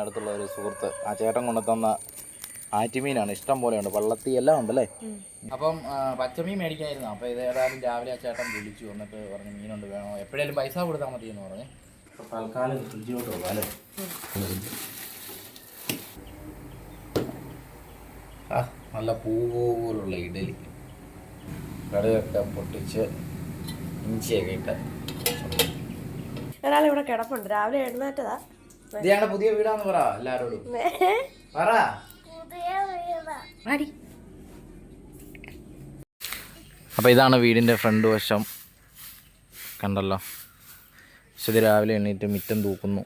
അടുത്തുള്ള ഒരു സുഹൃത്ത് ആ ചേട്ടൻ കൊണ്ടുതന്ന ആറ്റുമീനാണ്. ഇഷ്ടം പോലെയുണ്ട് വള്ളത്തി എല്ലാം ഉണ്ടല്ലേ അപ്പം പച്ചമീൻ മേടിക്കായിരുന്നു. അപ്പോൾ ഇത് ഏതായാലും രാവിലെ ആ ചേട്ടൻ വിളിച്ചു. എന്നിട്ട് പറഞ്ഞു മീനുണ്ട് വേണോ? എപ്പോഴേലും പൈസ കൊടുത്താൽ മതി എന്ന് പറഞ്ഞു തൽക്കാലം ഫ്രിഡ്ജിലോട്ട് പോകാം അല്ലേ? ആ നല്ല പൂ പോലുള്ള ഇഡലി. കടുകൊക്കെ പൊട്ടിച്ച് ഇഞ്ചിയൊക്കെ ഇട്ട്. ഒരാൾ ഇവിടെ കിടപ്പുണ്ട്. രാവിലെ എഴുന്നേറ്റതാ. ഇത് ഞങ്ങളുടെ പുതിയ വീടാന്ന് പറ എല്ലാരോടും. പറ. അപ്പോൾ ഇതാണ് വീടിന്റെ ഫ്രണ്ട് വശം. കണ്ടല്ലോ. പക്ഷെ രാവിലെ എണീറ്റ് മിറ്റം തൂക്കുന്നു.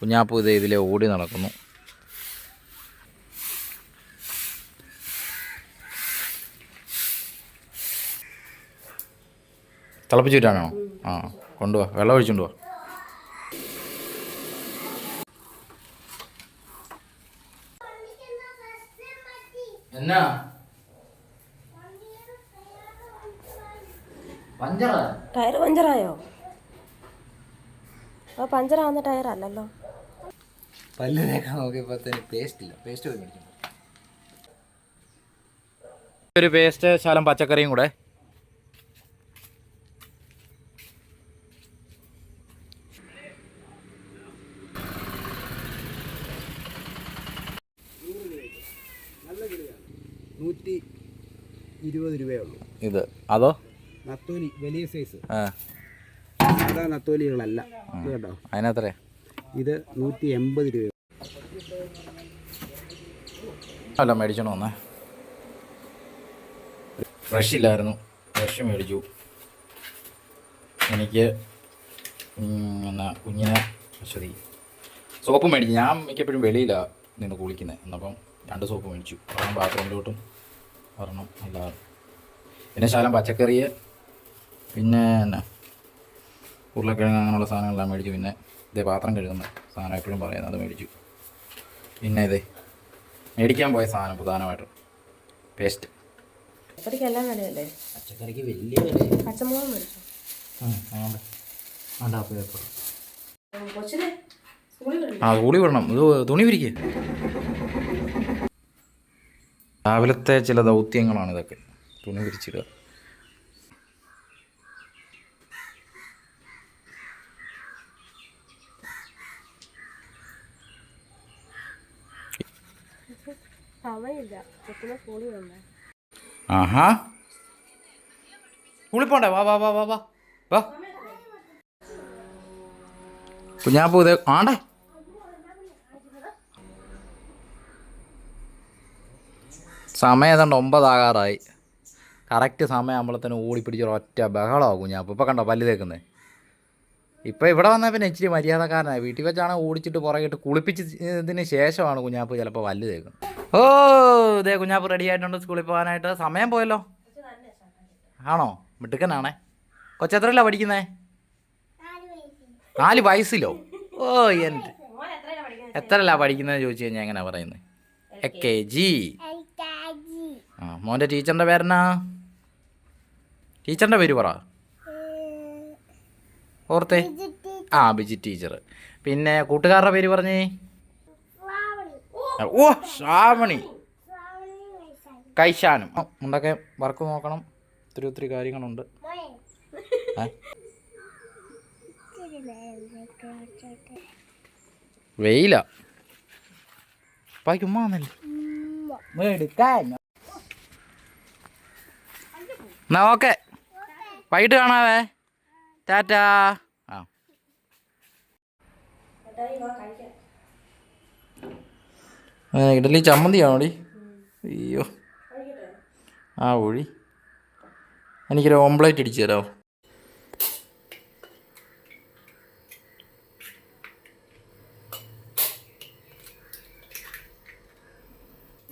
കുഞ്ഞാപ്പൂ ഇത് ഇതിലെ ഓടി നടക്കുന്നു. തിളപ്പിച്ചിട്ടാണോ ആ. കൊണ്ടുപോവാ വെള്ളം ഒഴിച്ചുകൊണ്ട് പോവാ എന്നാ? പഞ്ചറ? ടയർ പഞ്ചറായോ? ആ പഞ്ചറാവുന്ന ടയർ അല്ലല്ലോ പല്ല് തേക്കാൻ നോക്കിയപ്പോൾ പേസ്റ്റ് ഇല്ല. പേസ്റ്റ് ഒരു പേസ്റ്റ് ശാലം പച്ചക്കറിയും കൂടെ നൂറ്റി ഇരുപത് രൂപയേ ഉള്ളൂ ഇത്. അതോ? നത്തോലി വലിയ സൈസ് സാധാ നത്തോലികളല്ല. കേട്ടോ? അതിനത്രേ ഇത് നൂറ്റി എൺപത് രൂപ. അല്ല മേടിച്ചോണ്ട് വന്നേ. ഫ്രഷ് ഇല്ലായിരുന്നു. ഫ്രഷ് മേടിച്ചു. എനിക്ക് എന്നാ കുഞ്ഞിനെ ശരി സോപ്പ് മേടിച്ചു. ഞാൻ മിക്കപ്പോഴും വെളിയിലാണ് നിന്ന് കുളിക്കുന്നത് എന്നപ്പം രണ്ട് സോപ്പ് മേടിച്ചു. ബാത്റൂമിലോട്ടും ഒരെണ്ണം എല്ലാവരും പിന്നെ ശാലം പച്ചക്കറി പിന്നെ എന്നാ ഉരുളക്കിഴങ്ങ് അങ്ങനെയുള്ള സാധനങ്ങളെല്ലാം മേടിച്ചു. പിന്നെ ഇതേ പാത്രം കഴുകുന്ന സാധനം എപ്പോഴും പറയുന്നത് അത് മേടിച്ചു. പിന്നെ ഇതേ മേടിക്കാൻ പോയ സാധനം പ്രധാനമായിട്ടും പേസ്റ്റ്. പച്ചക്കറിക്ക് എല്ലാം വിലയല്ലേ? പച്ചക്കറിക്ക് വലിയ വില പച്ചമുളക് മേടിച്ചു. കൊച്ചിനെ സ്കൂളിൽ വിടണ്ടേ? ആ കൂടി വിടണം. ഇത് തുണി വിരിക്കുക രാവിലത്തെ ചില ദൗത്യങ്ങളാണ് ഇതൊക്കെ. തുണി വിരിച്ചിടുക. ആഹാ. സ്കൂളിൽ വാ വാ വാ വാ വാ. വാ. കുഞ്ഞാപ്പൂ ഇത് ആണ്ടേ. സമയം ഏതാണ്ട് ഒമ്പതാകാറായി കറക്റ്റ് സമയമാകുമ്പോഴത്തേനും ഓടിപ്പിടിച്ച് ഒറ്റ ബഹളമാകും ഞാൻ. ഇപ്പം കണ്ടോ പല്ല് തേക്കുന്നത് ഇപ്പോൾ ഇവിടെ വന്നാൽ പിന്നെ ഇച്ചിരി മര്യാദക്കാരനായി. വീട്ടിൽ വെച്ചാണ് ഓടിച്ചിട്ട് പുറകിട്ട് കുളിപ്പിച്ചതിന് ശേഷമാണ് കുഞ്ഞാപ്പ് ചിലപ്പോൾ പല്ല് തേക്കുന്നത്. ഓ ഇതേ കുഞ്ഞാപ്പ് റെഡി ആയിട്ടുണ്ട് സ്കൂളിൽ പോകാനായിട്ട്. സമയം പോയല്ലോ? ആണോ? മിടുക്കനാണേ. കൊച്ചെത്രല്ല പഠിക്കുന്നേ? നാല് വയസ്സിലോ? ഓ എന്റെ എത്രല്ല പഠിക്കുന്നത് ചോദിച്ചു കഴിഞ്ഞാൽ എങ്ങനെയാണ് പറയുന്നത് എ കെ ജി. ആ മോന്റെ ടീച്ചറിന്റെ പേരെന്നാ? ടീച്ചറിന്റെ പേര് പറ. ഓർത്തേ? ആ ബിജി ടീച്ചർ. പിന്നെ കൂട്ടുകാരുടെ പേര് പറഞ്ഞേ? ഓ ശ്രാവണി. കൈശാനും. മുണ്ടൊക്കെ വർക്ക് നോക്കണം. ഒത്തിരി ഒത്തിരി കാര്യങ്ങളുണ്ട്? വെയില. പായ്ക്ക് ഉമ്മാന്നല്ലേ? എടുക്കാൻ. എന്നാ ഓക്കെ. വൈകിട്ട് കാണാവേ. ടാറ്റാ. ആ. ഇഡലി ചമ്മന്തിയാണോ ഡി അയ്യോ. ആ ഒഴി. എനിക്കൊരു ഓംപ്ലേറ്റ് അടിച്ചു തരാമോ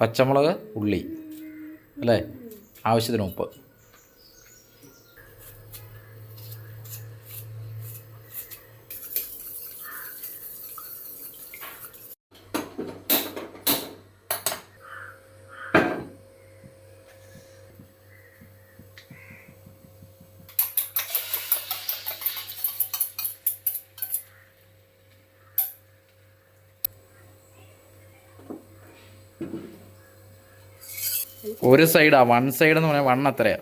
പച്ചമുളക് ഉള്ളി അല്ലേ? ആവശ്യത്തിന് ഉപ്പ്. ഒരു സൈഡാ വൺ സൈഡ് എന്ന് പറഞ്ഞാൽ വൺ അത്രയാ.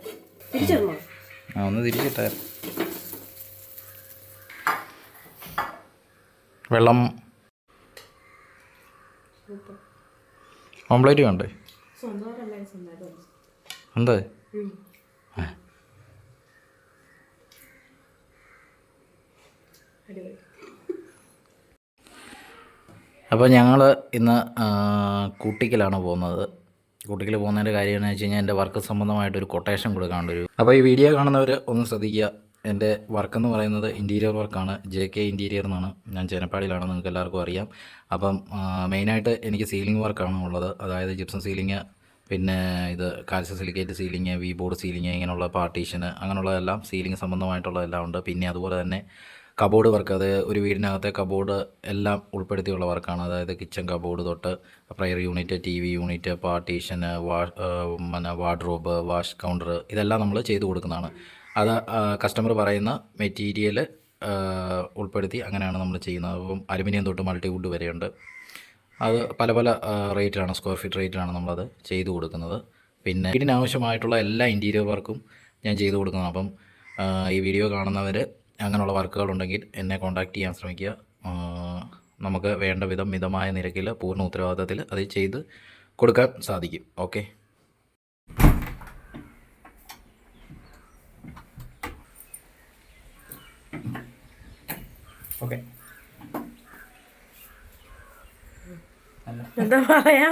ആ ഒന്ന് തിരിച്ചിട്ടായിരുന്നു വെള്ളം. ഓംപ്ലേറ്റ് വേണ്ടേ? എന്താ അപ്പോൾ ഞങ്ങൾ ഇന്ന് കൂട്ടിക്കലാണ് പോകുന്നത്. കൂട്ടിക്കൽ പോകുന്നതിന്റെ കാര്യം എന്ന് വെച്ച് കഴിഞ്ഞാൽ എന്റെ വർക്ക് സംബന്ധമായിട്ടൊരു കൊട്ടേഷൻ കൊടുക്കാണ്ട് ഒരു അപ്പോൾ ഈ വീഡിയോ കാണുന്നവർ ഒന്ന് ശ്രദ്ധിക്കുക. എന്റെ വർക്ക് എന്ന് പറയുന്നത് ഇന്റീരിയർ വർക്കാണ് ജെ കെ ഇന്റീരിയർ എന്നാണ്. ഞാൻ ചേനപ്പാടിയിലാണ്. നിങ്ങൾക്ക് എല്ലാവർക്കും അറിയാം. അപ്പം മെയിനായിട്ട് എനിക്ക് സീലിംഗ് വർക്കാണ് ഉള്ളത്. അതായത് ജിപ്സം സീലിംഗ് പിന്നെ ഇത് calcium silicate ceiling V board ceiling ഇങ്ങനെയുള്ള പാർട്ടീഷന് അങ്ങനെയുള്ളതെല്ലാം സീലിംഗ് സംബന്ധമായിട്ടുള്ളതെല്ലാം ഉണ്ട്. പിന്നെ അതുപോലെ തന്നെ കബോർഡ് വർക്ക് അത് ഒരു വീടിനകത്തെ കബോർഡ് എല്ലാം ഉൾപ്പെടുത്തിയുള്ള വർക്കാണ്. അതായത് കിച്ചൺ കബോർഡ് തൊട്ട് prayer unit T V unit പാർട്ടീഷന് വാ പിന്നെ വാർഡ്രോബ് വാഷ് കൗണ്ടർ ഇതെല്ലാം നമ്മൾ ചെയ്തു കൊടുക്കുന്നതാണ്. അത് കസ്റ്റമർ പറയുന്ന മെറ്റീരിയൽ ഉൾപ്പെടുത്തി അങ്ങനെയാണ് നമ്മൾ ചെയ്യുന്നത്. അപ്പം അലുമിനിയം തൊട്ട് മൾട്ടിവുഡ് വരെയുണ്ട്. അത് പല പല റേറ്റിലാണ് സ്ക്വയർ ഫീറ്റ് റേറ്റിലാണ് നമ്മളത് ചെയ്തു കൊടുക്കുന്നത്. പിന്നെ വീടിനാവശ്യമായിട്ടുള്ള എല്ലാ ഇന്റീരിയർ വർക്കും ഞാൻ ചെയ്തു കൊടുക്കുന്നതാണ്. അപ്പം ഈ വീഡിയോ കാണുന്നവർ അങ്ങനെയുള്ള വർക്കുകളുണ്ടെങ്കിൽ എന്നെ കോൺടാക്റ്റ് ചെയ്യാൻ ശ്രമിക്കുക. നമുക്ക് വേണ്ട വിധം മിതമായ നിരക്കിൽ പൂർണ ഉത്തരവാദിത്തത്തിൽ അത് ചെയ്ത് കൊടുക്കാൻ സാധിക്കും. ഓക്കെ ഓക്കെ എന്താ പറയാ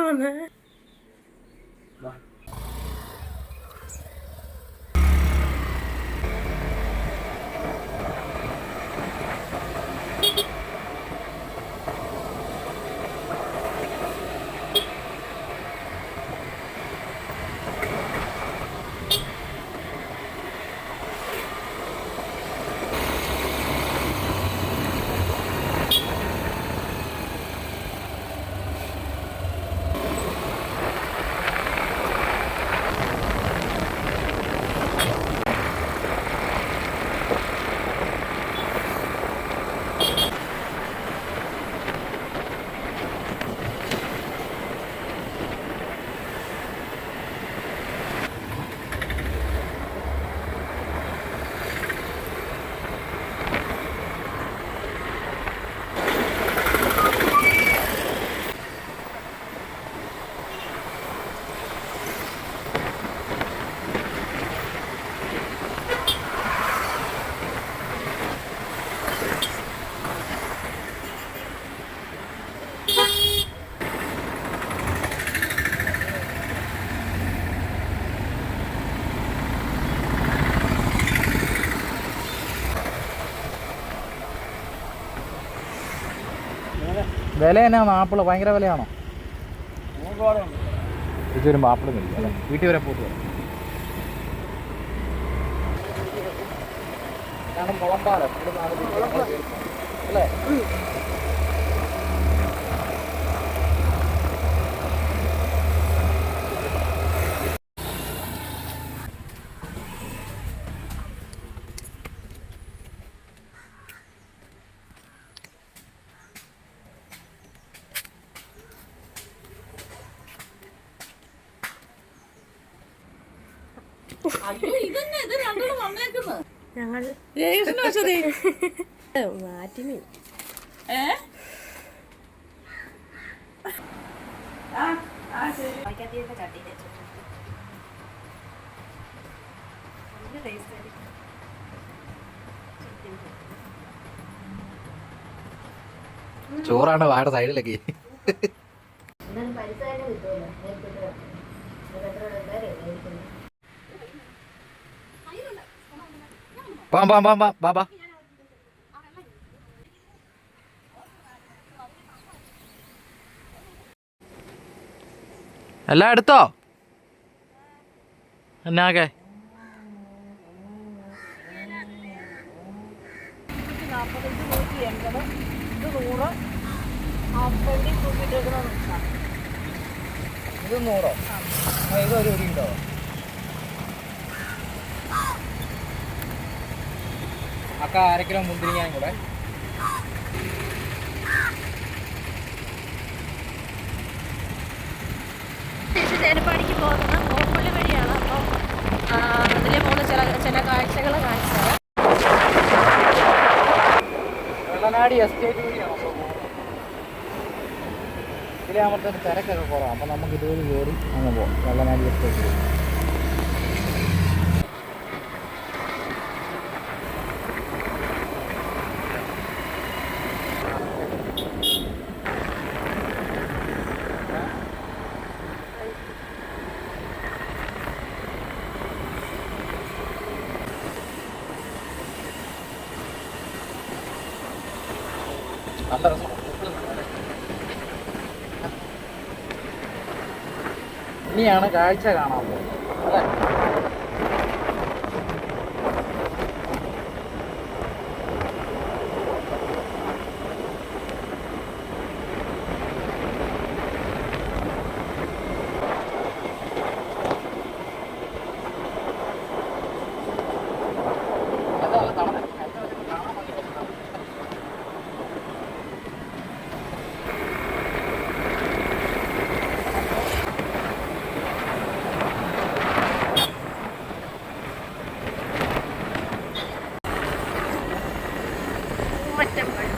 വില എന്നാണ് ആപ്പിൾ ഭയങ്കര വിലയാണോ? ഇത് വരുമ്പോൾ മാപ്പിള വീട്ടിൽ വരെ മുളമ്പാലം. ആണ് അല്ലേ? ഞങ്ങൾ മാറ്റിനി. ചോറാണ് വായുടെ സൈഡിലൊക്കെ. പാം പാം പാം പാം bam, bam. എല്ലാം എടുത്തോ എന്നാകെ ഇത് നൂറോ ഇത് ഒരു കിലോ അക്ക അര കിലോ മുന്തിരിങ്ങാനും കൂടെ. ചേനപ്പാടിക്ക് പോകുന്നത് മോപ്പള്ളി വഴിയാണ്. അപ്പം അതിലെ പോകുന്ന ചില ചില കാഴ്ചകൾ കാണിച്ചത് ഇതിലെ അമർത്തൊരു തിരക്കൊക്കെ കുറവാണ് അപ്പം നമുക്ക് ഇതുവഴി കയറി അങ്ങ് പോകാം വെള്ളനാടി എസ്റ്റേറ്റ് വഴി. ഇനിയാണ് കാഴ്ച te mueres.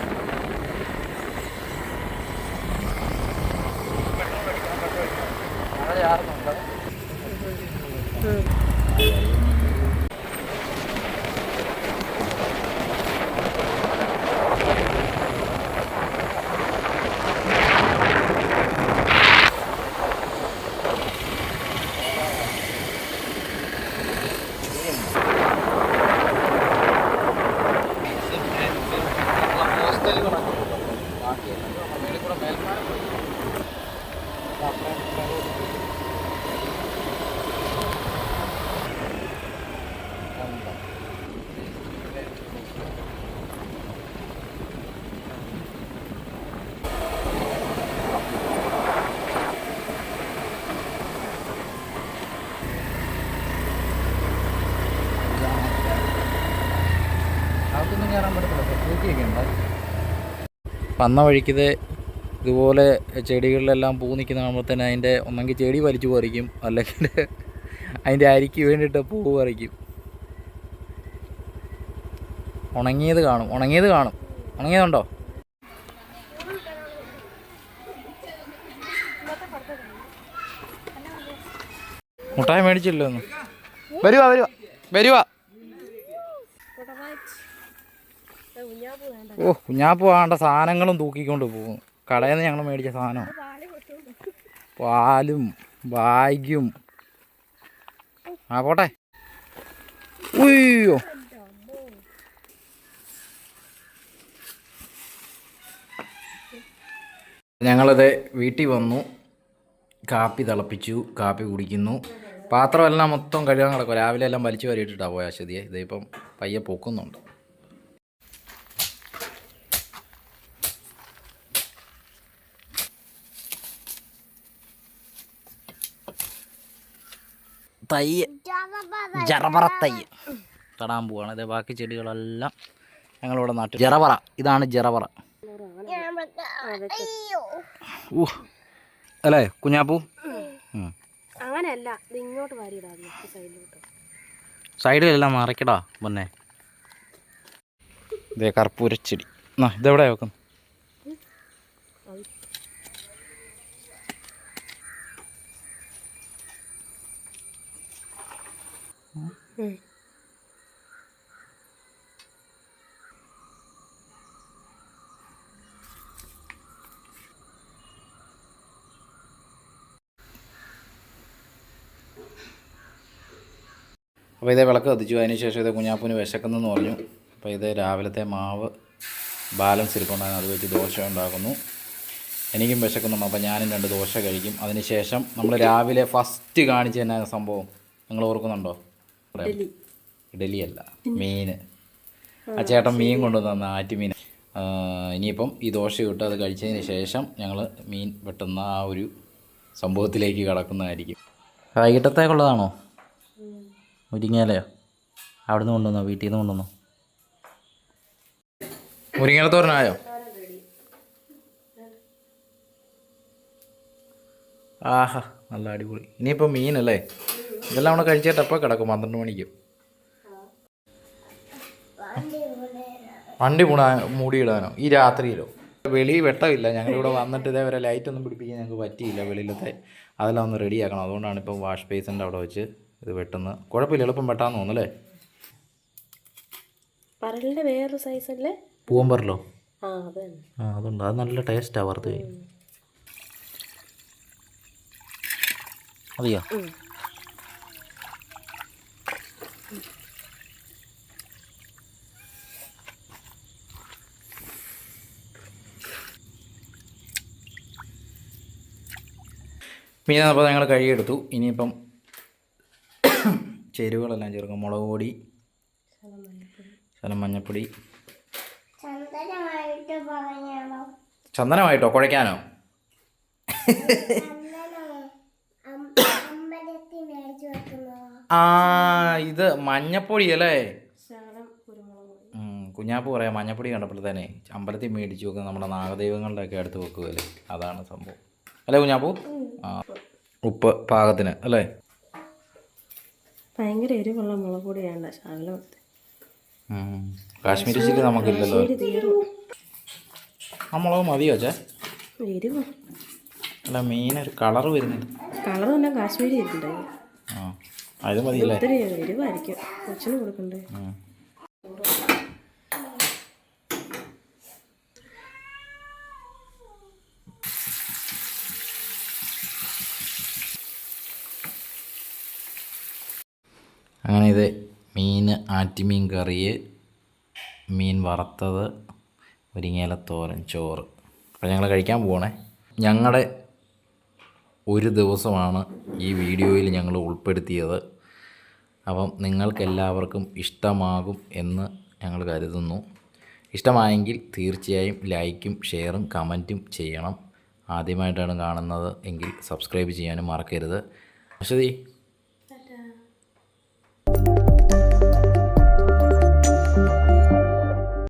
വന്ന വഴിക്ക് ഇതുപോലെ ചെടികളിലെല്ലാം പൂ നിൽക്കുന്ന കാണുമ്പോൾ തന്നെ അതിന്റെ ഒന്നെങ്കിൽ ചെടി വലിച്ചു പറിക്കും. അല്ലെങ്കിൽ അതിന്റെ അരിക്ക് വേണ്ടിയിട്ട് പൂ പറിക്കും. ഉണങ്ങിയത് കാണും. ഉണങ്ങിയത് കാണും. ഉണങ്ങിയതുണ്ടോ? മുട്ടായി മേടിച്ചില്ലോ ഒന്ന് വരുവാ വരുവാ. വരുവാ കുഞ്ഞാപ്പ് വേണ്ട ഓ കുഞ്ഞാപ്പ് വേണ്ട. സാധനങ്ങളും തൂക്കിക്കൊണ്ട് പോകും. കടയിൽ നിന്ന് ഞങ്ങൾ മേടിച്ച സാധനം. പാലും ബാഗും. ആ പോട്ടെ. ഉയ്യോ. ഞങ്ങളത് വീട്ടിൽ വന്നു. കാപ്പി തിളപ്പിച്ചു. കാപ്പി കുടിക്കുന്നു. പാത്രമെല്ലാം മൊത്തം കഴുകാൻ കിടക്കും രാവിലെ എല്ലാം വലിച്ചു വരിയിട്ടിട്ടാണ് പോയ അശ്വതിയെ. ഇതിപ്പം പയ്യെ പൊക്കുന്നുണ്ട്. തയ്യ് ജറപറ തൈ. തടാൻ പോവാണ്. അതെ ബാക്കി ചെടികളെല്ലാം ഞങ്ങളിവിടെ നാട്ടിൽ ജറപറ ഇതാണ് ജറപറ ഊ. അല്ലേ കുഞ്ഞാപ്പൂ. അങ്ങനെയല്ല ഇങ്ങോട്ട് സൈഡിലോട്ട്. സൈഡിലെല്ലാം മറക്കടാ പൊന്നെ. ഇതേ കർപ്പൂരച്ചെടി. ഇതെവിടെ വെക്കും അപ്പോൾ ഇതേ വിളക്ക് കത്തിച്ചു. അതിന് ശേഷം ഇത് കുഞ്ഞാപ്പൂന് വിശക്കുന്നെന്ന് പറഞ്ഞു. അപ്പോൾ ഇത് രാവിലത്തെ മാവ് ബാലൻസ് ഇരിപ്പുണ്ടായിരുന്നു അത് വെച്ച് ദോശ ഉണ്ടാക്കുന്നു. എനിക്കും വിശക്കുന്നുണ്ട്. അപ്പോൾ ഞാനും രണ്ട് ദോശ കഴിക്കും. അതിന് ശേഷം നമ്മൾ രാവിലെ ഫസ്റ്റ് കാണിച്ച് തന്നെ സംഭവം നിങ്ങൾ ഓർക്കുന്നുണ്ടോ? ഇഡലി അല്ല മീൻ. ആ ചേട്ടൻ മീൻ കൊണ്ടുവന്ന ആറ്റുമീൻ. ഇനിയിപ്പം ഈ ദോശ ഇട്ട് അത് കഴിച്ചതിന് ശേഷം ഞങ്ങൾ മീൻ വെട്ടുന്ന ആ ഒരു സംഭവത്തിലേക്ക് കടക്കുന്നതായിരിക്കും. വൈകിട്ടത്തേക്കുള്ളതാണോ? മുരിങ്ങയിലയോ? അവിടെ നിന്ന് കൊണ്ടുവന്നോ? വീട്ടിൽ നിന്ന് കൊണ്ടുവന്നോ? മുരിങ്ങലത്തോരനായോ ആഹാ. നല്ല അടിപൊളി. ഇനിയിപ്പോൾ മീനല്ലേ ഇതെല്ലാം അവിടെ കഴിച്ചിട്ട് എപ്പോൾ കിടക്കും? പന്ത്രണ്ട് മണിക്ക്. വണ്ടി മൂടാ മൂടിയിടാനോ? ഈ രാത്രിയിലോ? വെളി വെട്ടമില്ല. ഞങ്ങളിവിടെ വന്നിട്ട് ഇതേവരെ ലൈറ്റ് ഒന്നും പിടിപ്പിക്കാൻ ഞങ്ങൾക്ക് പറ്റിയില്ല വെളിയിലത്തെ. അതെല്ലാം ഒന്ന് റെഡിയാക്കണം അതുകൊണ്ടാണ് ഇപ്പം വാഷ് ബേസിന്റെ അവിടെ വെച്ച് ഇത് വെട്ടുന്നത്. കുഴപ്പമില്ല. എളുപ്പം വെട്ടാന്ന് തോന്നുന്നല്ലേ പരലിന്റെ വേറൊരു സൈസല്ലേ അല്ലേ? പൂവമ്പറലോ ആ അതുണ്ട്. അത് നല്ല ടേസ്റ്റാണ് വറുത്ത് കഴിയും അതെയോ? ഉം. മീൻ അപ്പോൾ ഞങ്ങൾ കഴുകിയെടുത്തു. ഇനിയിപ്പം ചേരുവകളെല്ലാം ചേർക്കും. മുളക് പൊടി ശകലം മഞ്ഞപ്പൊടി. ചന്ദനമായിട്ട് ചന്ദനമായിട്ടോ? കുഴയ്ക്കാനോ അമ്പലത്തിൽ മേടിച്ചു വെക്കുന്നോ ആ ഇത് മഞ്ഞപ്പൊടി അല്ലേ കുഞ്ഞാപ്പ് പറയാം മഞ്ഞപ്പൊടി കണ്ടപ്പോഴത്തേനെ അമ്പലത്തിൽ മേടിച്ചു വെക്കുന്ന നമ്മുടെ നാഗദൈവങ്ങളുടെ ഒക്കെ അടുത്ത് വെക്കുമല്ലേ അതാണ് സംഭവം. അല്ലേ കുഞ്ഞാപ്പു? ആ ഉപ്പ് പാകത്തിന് അല്ലേ? ഭയങ്കര എരിവുള്ള മുളക് പൊടിയാണ് ശകലം കാശ്മീരി ചില്ലി നമുക്കില്ലല്ലോ. ആ മുളക് മതിയോ ചേ അല്ല അല്ല മീനൊരു കളർ വരുന്നുണ്ട് കളർ തന്നെ കാശ്മീരി ഇരിക്കണ്ടേ ആ ആ, ഇത് മതിയല്ലേ? ഒത്തിരി എരിവായിരിക്കും. കൊച്ചിന് കൊടുക്കണ്ടേ? അങ്ങനെ ഇത് മീൻ ആറ്റിമീൻ കറി മീൻ വറുത്തത് മുരിങ്ങയില തോരൻ ചോറ്. അപ്പോൾ ഞങ്ങൾ കഴിക്കാൻ പോകണേ ഞങ്ങളുടെ ഒരു ദിവസമാണ് ഈ വീഡിയോയിൽ ഞങ്ങൾ ഉൾപ്പെടുത്തിയത്. അപ്പം നിങ്ങൾക്കെല്ലാവർക്കും ഇഷ്ടമാകും എന്ന് ഞങ്ങൾ കരുതുന്നു. ഇഷ്ടമായെങ്കിൽ തീർച്ചയായും ലൈക്കും ഷെയറും കമന്റും ചെയ്യണം. ആദ്യമായിട്ടാണ് കാണുന്നത് എങ്കിൽ സബ്സ്ക്രൈബ് ചെയ്യാനും മറക്കരുത്. അശ്വതി.